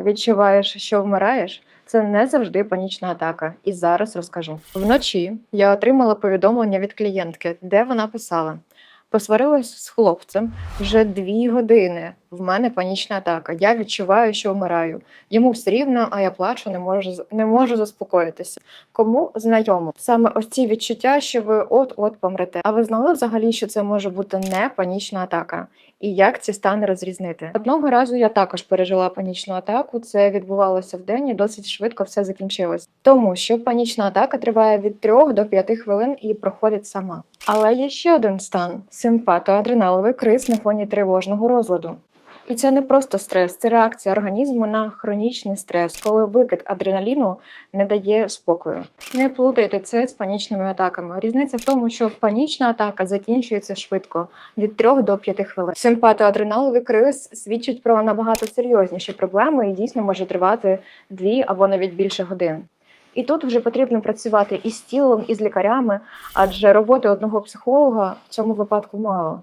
відчуваєш, що вмираєш, це не завжди панічна атака. І зараз розкажу. Вночі я отримала повідомлення від клієнтки, де вона писала: посварилась з хлопцем вже дві години. В мене панічна атака. Я відчуваю, що вмираю. Йому все рівно, а я плачу, не можу не можу заспокоїтися. Кому знайомо саме ось ці відчуття, що ви от-от помрете. А ви знали взагалі, що це може бути не панічна атака? І як ці стани розрізнити? Одного разу я також пережила панічну атаку. Це відбувалося вдень і досить швидко все закінчилось. Тому що панічна атака триває від 3 до 5 хвилин і проходить сама. Але є ще один стан симпатоадреналовий криз на фоні тривожного розладу. І це не просто стрес, це реакція організму на хронічний стрес, коли викид адреналіну не дає спокою. Не плутайте це з панічними атаками. Різниця в тому, що панічна атака закінчується швидко від 3 до 5 хвилин. Симпатоадреналовий криз свідчить про набагато серйозніші проблеми і дійсно може тривати 2 або навіть більше годин. І тут вже потрібно працювати і з тілом, і з лікарями, адже роботи одного психолога в цьому випадку мало.